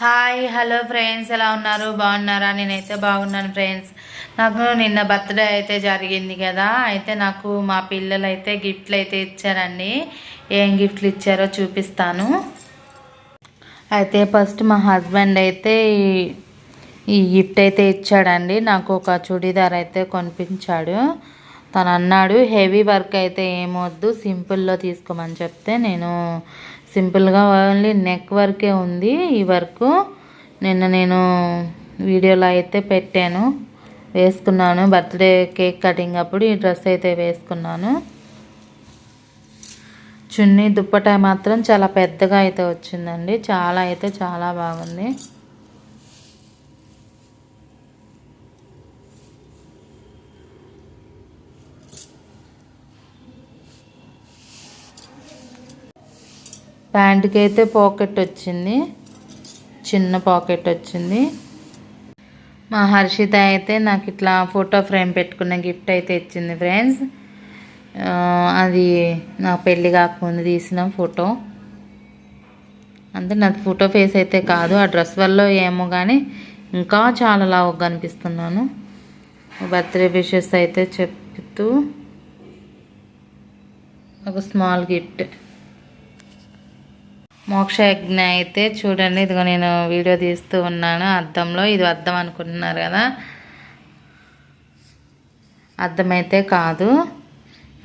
Hi hello friends ఎలా ఉన్నారు? బాగున్నారా? నేనైతే బాగున్నాను ఫ్రెండ్స్ నాకు నిన్న బర్త్డే అయితే జరిగింది కదా. అయితే నాకు మా పిల్లలు అయితే గిఫ్ట్లు అయితే ఇచ్చారండి. ఏం గిఫ్ట్లు ఇచ్చారో చూపిస్తాను. అయితే ఫస్ట్ మా హస్బెండ్ అయితే ఈ- గిఫ్ట్ అయితే ఇచ్చాడండి. నాకు ఒక చుడీదార్ అయితే కొనిపించాడు. తను అన్నాడు హెవీ వర్క్ అయితే ఏమొద్దు సింపుల్లో తీసుకోమని చెప్తే నేను సింపుల్గా ఓన్లీ నెక్ వర్కే ఉంది ఈ వర్క్. నిన్న నేను వీడియోలో అయితే పెట్టాను వేసుకున్నాను. బర్త్డే కేక్ కటింగ్ అప్పుడు ఈ డ్రెస్ అయితే వేసుకున్నాను. చున్నీ దుప్పట మాత్రం చాలా పెద్దగా అయితే వచ్చిందండి. చాలా అయితే చాలా బాగుంది. ప్యాంట్కి అయితే పాకెట్ వచ్చింది. చిన్న పాకెట్ వచ్చింది. మా హర్షిత అయితే నాకు ఇట్లా ఫోటో ఫ్రేమ్ పెట్టుకున్న గిఫ్ట్ అయితే ఇచ్చింది ఫ్రెండ్స్. అది నా పెళ్ళి కాకముందు తీసిన ఫోటో. అంటే నాకు ఫోటో ఫేస్ అయితే కాదు ఆ డ్రెస్ వల్ల ఏమో కానీ ఇంకా చాలా లావుగా అనిపిస్తున్నాను బర్త్డే విషెస్ అయితే చెప్తూ ఒక స్మాల్ గిఫ్ట్. మోక్ష యజ్ఞ అయితే చూడండి ఇదిగో నేను వీడియో తీస్తూ ఉన్నాను. అద్దంలో ఇది అద్దం అనుకుంటున్నారు కదా. అద్దం అయితే కాదు.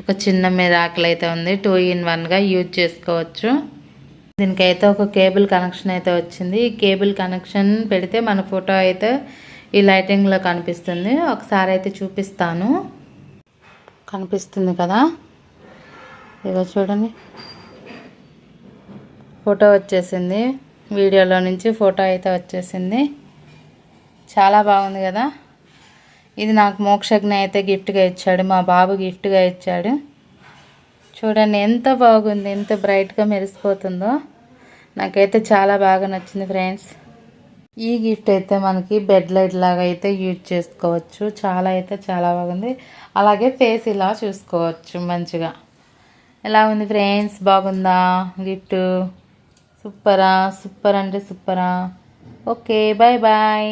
ఒక చిన్న మిరాకిల్ అయితే ఉంది. టూ ఇన్ వన్గా యూజ్ చేసుకోవచ్చు. దీనికైతే ఒక కేబుల్ కనెక్షన్ అయితే వచ్చింది. ఈ కేబుల్ కనెక్షన్ పెడితే మన ఫోటో అయితే ఈ లైటింగ్లో కనిపిస్తుంది. ఒకసారి అయితే చూపిస్తాను. కనిపిస్తుంది కదా. ఇదిగో చూడండి. ఫోటో వచ్చేసింది. వీడియోలో నుంచి ఫోటో అయితే వచ్చేసింది. చాలా బాగుంది కదా. ఇది నాకు మోక్షజ్ఞ అయితే గిఫ్ట్గా ఇచ్చాడు. మా బాబు గిఫ్ట్గా ఇచ్చాడు. చూడండి ఎంత బాగుంది ఎంత బ్రైట్గా మెరిసిపోతుందో. నాకైతే చాలా బాగా నచ్చింది ఫ్రెండ్స్. ఈ గిఫ్ట్ అయితే మనకి బెడ్ లైట్ లాగా అయితే యూజ్ చేసుకోవచ్చు. చాలా అయితే చాలా బాగుంది. అలాగే ఫేస్ ఇలా చూసుకోవచ్చు మంచిగా. ఎలా ఉంది ఫ్రెండ్స్? బాగుందా గిఫ్ట్? సూపరా సూపర్ అంటే సూపరా. Okay bye bye